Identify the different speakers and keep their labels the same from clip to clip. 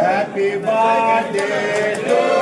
Speaker 1: Happy birthday to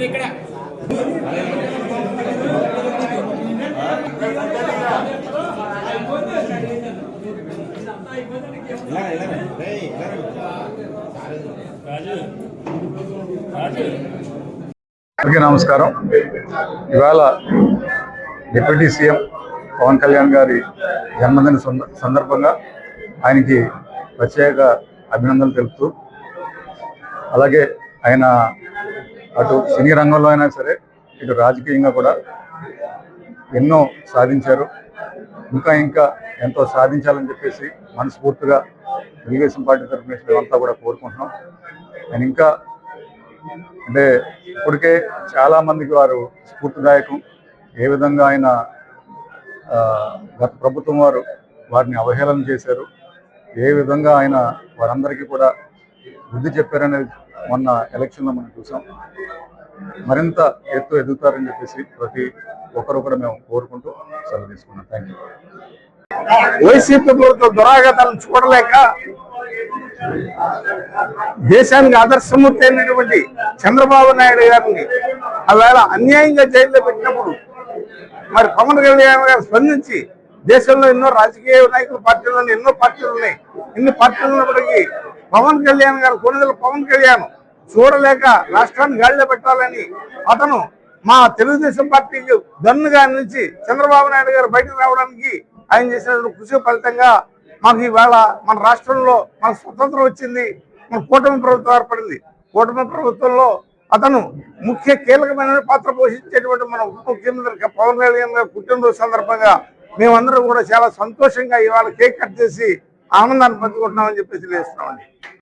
Speaker 2: ఇక్కడ.
Speaker 3: అందరికీ నమస్కారం. ఇవాళ డిప్యూటీ సీఎం పవన్ కళ్యాణ్ గారి జన్మదిన సంద- సందర్భంగా ఆయనకి ప్రత్యేక అభినందనలు తెలుపుతూ అలాగే ఆయన అటు సినీ రంగంలో అయినా సరే ఇటు రాజకీయంగా కూడా ఎన్నో సాధించారు. ఇంకా ఇంకా ఎంతో సాధించాలని చెప్పేసి మనస్ఫూర్తిగా తెలుగుదేశం పార్టీ తరఫున మేమంతా కూడా కోరుకుంటున్నాం. ఆయన ఇంకా అంటే ఇప్పటికే చాలా మందికి వారు స్ఫూర్తిదాయకం ఏ విధంగా ఆయన ఆ, గత ప్రభుత్వం వారు వారిని అవహేళన చేశారు ఏ విధంగా ఆయన వారందరికీ కూడా బుద్ధి చెప్పారనేది మొన్న ఎలక్షన్లో మనం చూసాం. మరింత ఎత్తు ఎదుగుతారని చెప్పేసి ప్రతి ఒక్కరు కూడా మేము కోరుకుంటూ సెలవు తీసుకున్నాం. థ్యాంక్ యూ
Speaker 1: వైసీపీ ప్రభుత్వ దురాగతాలను చూడలేక దేశానికి ఆదర్శమూర్తి అయినటువంటి చంద్రబాబు నాయుడు గారిని ఆవేళ అన్యాయంగా జైల్లో పెట్టినప్పుడు మరి పవన్ కళ్యాణ్ గారు స్పందించి దేశంలో ఎన్నో రాజకీయ నాయకుల పార్టీలు ఉన్నాయి ఎన్నో పార్టీలు ఉన్నాయి ఇన్ని పార్టీలు ఉన్నప్పటికీ పవన్ కళ్యాణ్ గారు కొనుగోలు పవన్ కళ్యాణ్ చూడలేక రాష్ట్రాన్ని గాడిలో పెట్టాలని అతను మా తెలుగుదేశం పార్టీకి దన్నుగా నుంచి చంద్రబాబు నాయుడు గారు బయటకు రావడానికి ఆయన చేసినటువంటి కృషి ఫలితంగా మాకు ఇవాళ మన రాష్ట్రంలో మన స్వతంత్రం వచ్చింది మన కూటమి ప్రభుత్వం ఏర్పడింది. కూటమి ప్రభుత్వంలో అతను ముఖ్య కీలకమైన పాత్ర పోషించేటువంటి మన ఉప ముఖ్యమంత్రి పవన్ కళ్యాణ్ గారు పుట్టినరోజు సందర్భంగా మేమందరం కూడా చాలా సంతోషంగా ఇవాళ కేక్ కట్ చేసి ఆనందాన్ని పంచుకుంటున్నామని చెప్పేసి లేస్తున్నామండి.